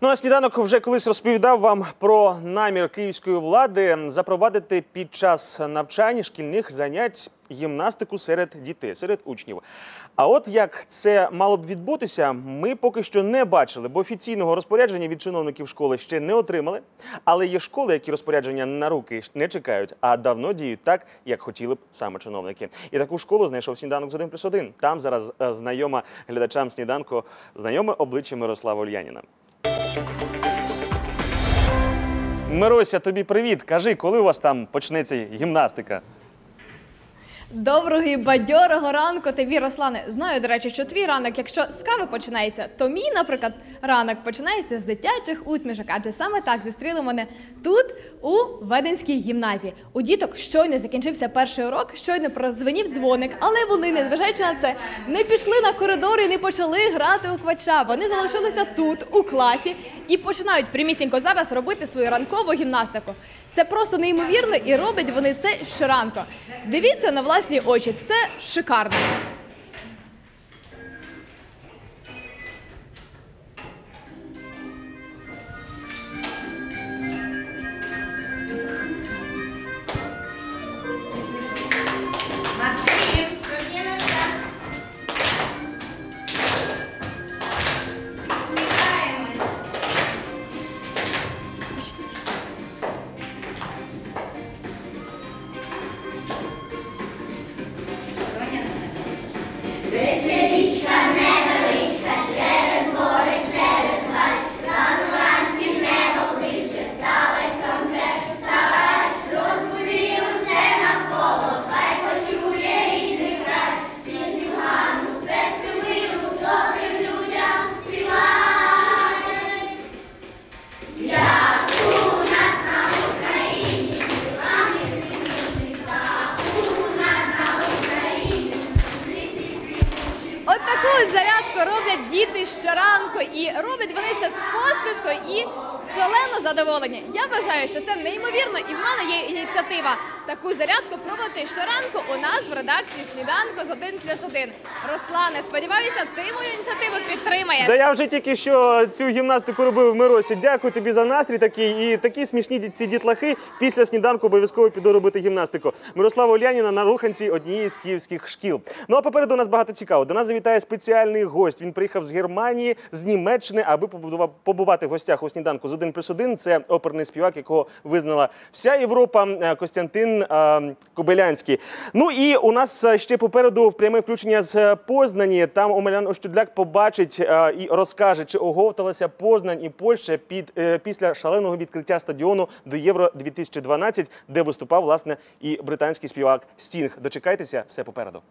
Ну а сніданок вже колись розповідав вам про намір київської влади запровадити під час навчань шкільних занять гімнастику серед дітей, серед учнів. А от як це мало б відбутися, ми поки що не бачили, бо офіційного розпорядження від чиновників школи ще не отримали. Але є школи, які розпорядження на руки не чекають, а давно діють так, як хотіли б саме чиновники. І таку школу знайшов сніданок з 1 плюс 1. Там зараз е, знайома глядачам сніданку, знайоме обличчя Мирослава Ульяніна. Мирося, тобі привіт. Кажи, коли у вас там почнеться гімнастика? Доброго і бадьорого ранку тобі, Руслане. Знаю, до речі, що твій ранок, якщо з кави починається, то мій, наприклад, ранок починається з дитячих усмішок, адже саме так зустріли мене тут, у Веденській гімназії. У діток щойно закінчився перший урок, щойно прозвенів дзвоник, але вони, незважаючи на це, не пішли на коридор і не почали грати у квача. Вони залишилися тут, у класі, і починають прямісінько зараз робити свою ранкову гімнастику. Це просто неймовірно, і роблять вони це щоранку. Дивіться на власні очі, це шикарно. Діти щоранку, і роблять вони це з посмішкою і шалено задоволені. Я вважаю, що це неймовірно, і в мене є ініціатива таку зарядку проводити щоранку у нас в редакції сніданку з 1 плюс 1. Руслане, сподіваюся, ти мою ініціативу підтримаєш. Да я вже тільки що цю гімнастику робив в Миросі. Дякую тобі за настрій такий. І такі смішні ці дітлахи після сніданку обов'язково піду робити гімнастику. Мирослава Ульяніна на руханці однієї з київських шкіл. Ну а попереду у нас багато цікаво. До нас завітає спеціальний гость. Він приїхав з Германії, з Німеччини, аби побувати в гостях у сніданку з 1 плюс 1. Це оперний співак, якого визнала вся Європа е, Костянтин е, Кобилянський. Ну і у нас е, ще попереду пряме включення з Познані. Там Омелян Ощудляк побачить і розкаже, чи оговталася Познань і Польща під після шаленого відкриття стадіону до Євро 2012, де виступав власне і британський співак Стінг. Дочекайтеся, все попереду.